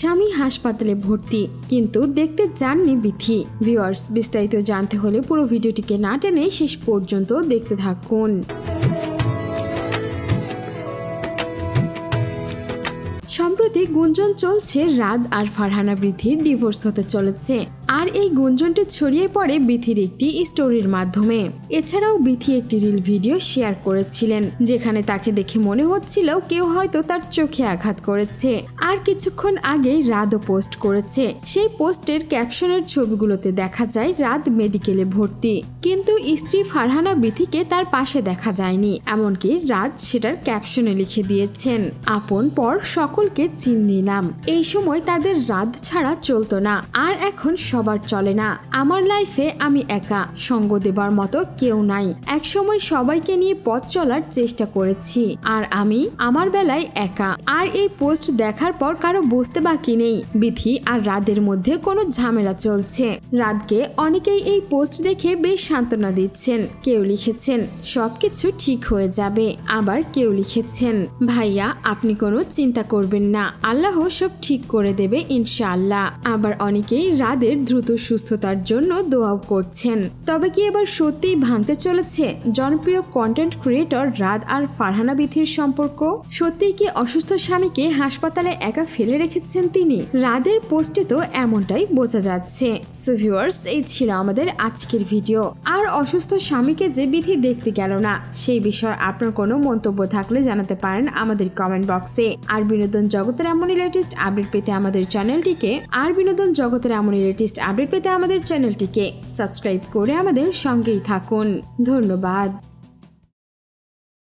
স্বামী হাসপাতালে ভর্তি, কিন্তু দেখতে যাননি বিথি। ভিউয়ার্স, বিস্তারিত জানতে হলে পুরো ভিডিওটিকে না টেনে শেষ পর্যন্ত দেখতে থাকুন। সম্প্রতি গুঞ্জন চলছে রাত আর ফারহানা বৃদ্ধির ডিভোর্স হতে চলেছে। আর এই গুঞ্জনটি ছড়িয়ে পড়ে বিথির একটি স্টোরির মাধ্যমে। এছাড়াও বিথি একটি রিল ভিডিও শেয়ার করেছিলেন, যেখানে তাকে দেখে মনে হচ্ছিল কেউ হয়তো তার চোখে আঘাত করেছে। আর কিছুক্ষণ আগে রাতও পোস্ট করেছে। সেই পোস্টের ক্যাপশনের ছবিগুলোতে দেখা যায় রাত মেডিকেলে ভর্তি। কিন্তু স্ত্রী ফারহানা বিথিকে তার পাশে দেখা যায়নি। এমনকি রাত সেটার ক্যাপশনে লিখে দিয়েছেন, আপন পর সকলকে চিন নিলাম এই সময় তাদের রাত ছাড়া চলতো না। আর এখন সবার চলে না। আমার লাইফে আমি একা, সঙ্গ দেবার মতো কেউ নাই। এক সময় সবাইকে নিয়ে পথ চলার চেষ্টা করেছি। আর আমি আমার বেলায় একা। আর এই পোস্ট দেখার পর কারও বুঝতে বাকি নেই। বিথি আর রাদের মধ্যে কোনো ঝামেলা চলছে। রাতকে অনেকেই এই পোস্ট দেখে বেশ সান্ত্বনা দিচ্ছেন। কেউ লিখেছেন, সবকিছু ঠিক হয়ে যাবে। আবার কেউ লিখেছেন, ভাইয়া, আপনি কোনো চিন্তা করবেন না। আল্লাহ সব ঠিক করে দেবে ইনশাআল্লাহ। আবার অনেকেই রাদের দ্রুত সুস্থতার জন্য দোয়াও করছেন। তবে কি এবার সত্যিই ভাঙতে চলেছে? জনপ্রিয় কন্টেন্ট ক্রিয়েটর রাত আর ফারহানা বিথির সম্পর্ক? সত্যিই কি অসুস্থ স্বামীকে হাসপাতালে একা ফেলে রেখেছেন তিনি? রাদের পোস্টে তো এমনটাই বোঝা যাচ্ছে। এই ছিল আমাদের আজকের ভিডিও আর অসুস্থ স্বামীকে যে বিধি দেখতে গেল না, সেই বিষয়ে আপনার কোনো মন্তব্য থাকলে জানাতে পারেন আমাদের কমেন্ট বক্সে আর বিনোদন জগতের এমনই লেটেস্ট আপডেট পেতে আমাদের চ্যানেলটিকে আর বিনোদন জগতের এমনই লেটেস্ট আপডেট পেতে আমাদের চ্যানেলটিকে সাবস্ক্রাইব করে আমাদের সঙ্গেই থাকুন। ধন্যবাদ।